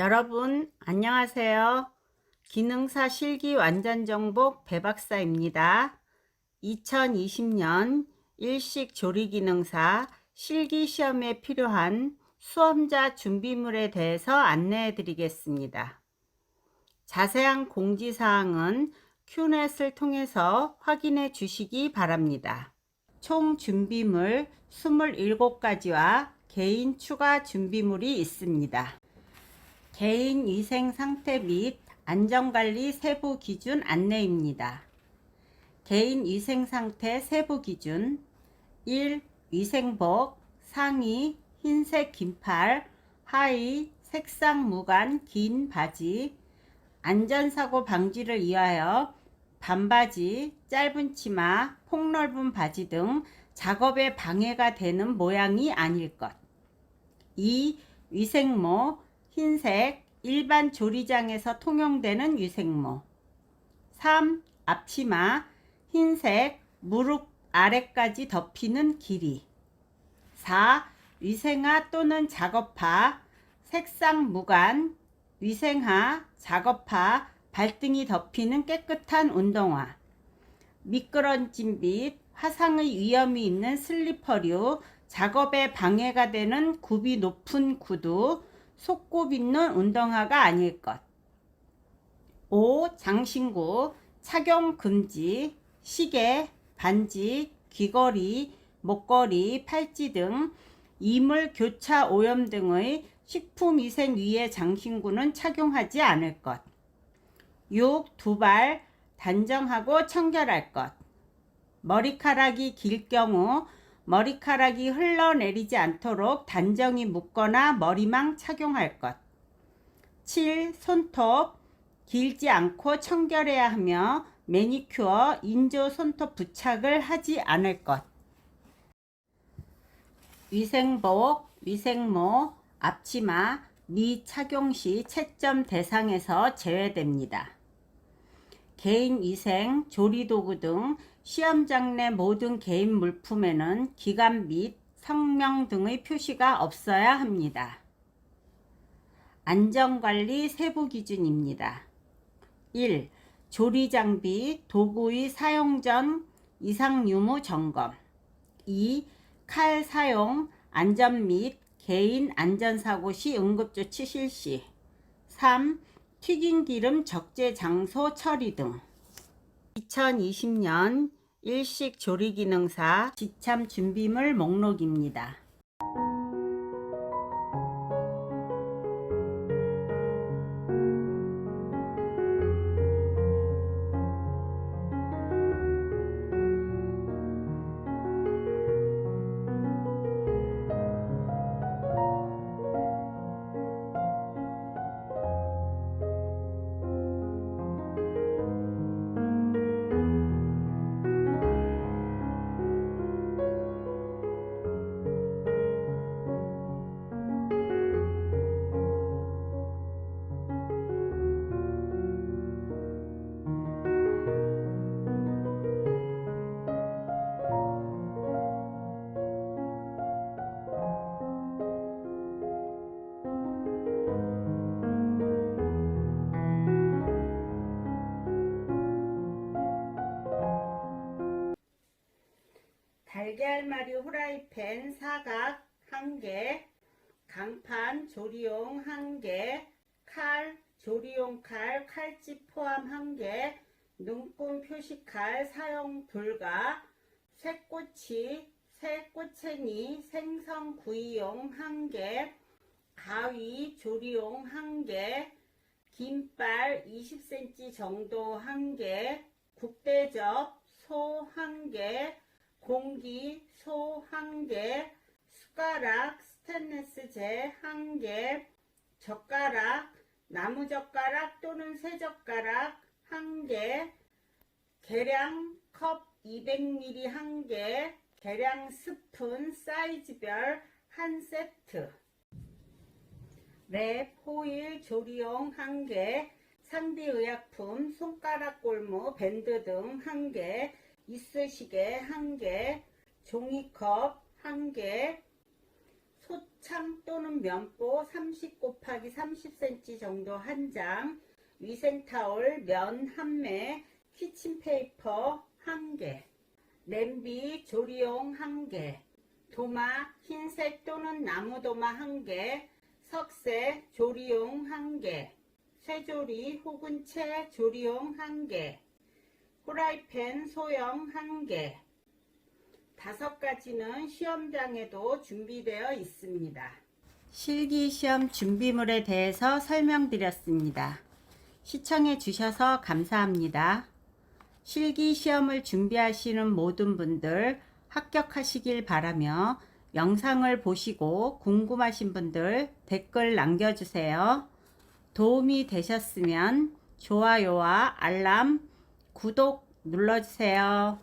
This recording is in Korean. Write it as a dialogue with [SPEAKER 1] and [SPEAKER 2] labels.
[SPEAKER 1] 여러분 안녕하세요. 기능사 실기 완전 정복 배박사입니다. 2020년 일식 조리 기능사 실기 시험에 필요한 수험자 준비물에 대해서 안내해 드리겠습니다. 자세한 공지 사항은 큐넷을 통해서 확인해 주시기 바랍니다. 총 준비물 27가지와 개인 추가 준비물이 있습니다. 개인 위생 상태 및 안전관리 세부 기준 안내입니다. 개인 위생 상태 세부 기준 1. 위생복 상의 흰색 긴팔 하의 색상 무관 긴 바지 안전사고 방지를 위하여 반바지, 짧은 치마, 폭넓은 바지 등 작업에 방해가 되는 모양이 아닐 것. 2. 위생모 흰색 일반 조리장에서 통용되는 위생모. 3. 앞치마. 흰색 무릎 아래까지 덮이는 길이. 4. 위생화 또는 작업화. 색상 무관. 위생화 작업화. 발등이 덮이는 깨끗한 운동화. 미끄러짐 및 화상의 위험이 있는 슬리퍼류 작업에 방해가 되는 굽이 높은 구두 속굽 있는 운동화가 아닐 것. 5. 장신구 착용 금지 시계, 반지, 귀걸이, 목걸이, 팔찌 등 이물 교차 오염 등의 식품위생 위의 장신구는 착용하지 않을 것. 6. 두발 단정하고 청결할 것. 머리카락이 길 경우 머리카락이 흘러내리지 않도록 단정히 묶거나 머리망 착용할 것. 7. 손톱 길지 않고 청결해야 하며 매니큐어, 인조 손톱 부착을 하지 않을 것. 위생복, 위생모, 앞치마, 미 착용 시 채점 대상에서 제외됩니다. 개인 위생, 조리도구 등 시험장 내 모든 개인 물품에는 기간 및 성명 등의 표시가 없어야 합니다. 안전관리 세부 기준입니다. 1. 조리 장비, 도구의 사용 전 이상 유무 점검. 2. 칼 사용, 안전 및 개인 안전사고 시 응급조치 실시. 3. 튀긴 기름 적재 장소 처리 등. 2020년 일식 조리 기능사 지참 준비물 목록입니다. 달걀말이 후라이팬 사각 1개, 강판 조리용 1개, 칼 조리용 칼 칼집 포함 1개, 눈금 표시칼 사용 불가, 쇠꼬치, 새꼬챙이 생선 구이용 1개, 가위 조리용 1개, 긴발 20cm 정도 1개, 국대접 소 1개, 공기 소 1개, 숟가락 스테인리스 재 1개, 젓가락 나무젓가락 또는 쇠젓가락 1개, 계량 컵 200ml 1개, 계량 스푼 사이즈별 1세트, 랩, 호일, 조리용 1개, 상비의약품, 손가락 골무, 밴드 등 1개, 이쑤시개 1개, 종이컵 1개, 솥창 또는 면보 30 곱하기 30cm 정도 한 장, 위생타올 면 한 매, 키친페이퍼 한 개, 냄비 조리용 한 개, 도마 흰색 또는 나무 도마 한 개, 석쇠 조리용 한 개, 쇠조리 혹은 채 조리용 한 개, 후라이팬 소형 한 개, 다섯 가지는 시험장에도 준비되어 있습니다. 실기 시험 준비물에 대해서 설명드렸습니다. 시청해 주셔서 감사합니다. 실기 시험을 준비하시는 모든 분들 합격하시길 바라며 영상을 보시고 궁금하신 분들 댓글 남겨주세요. 도움이 되셨으면 좋아요와 알람, 구독 눌러주세요.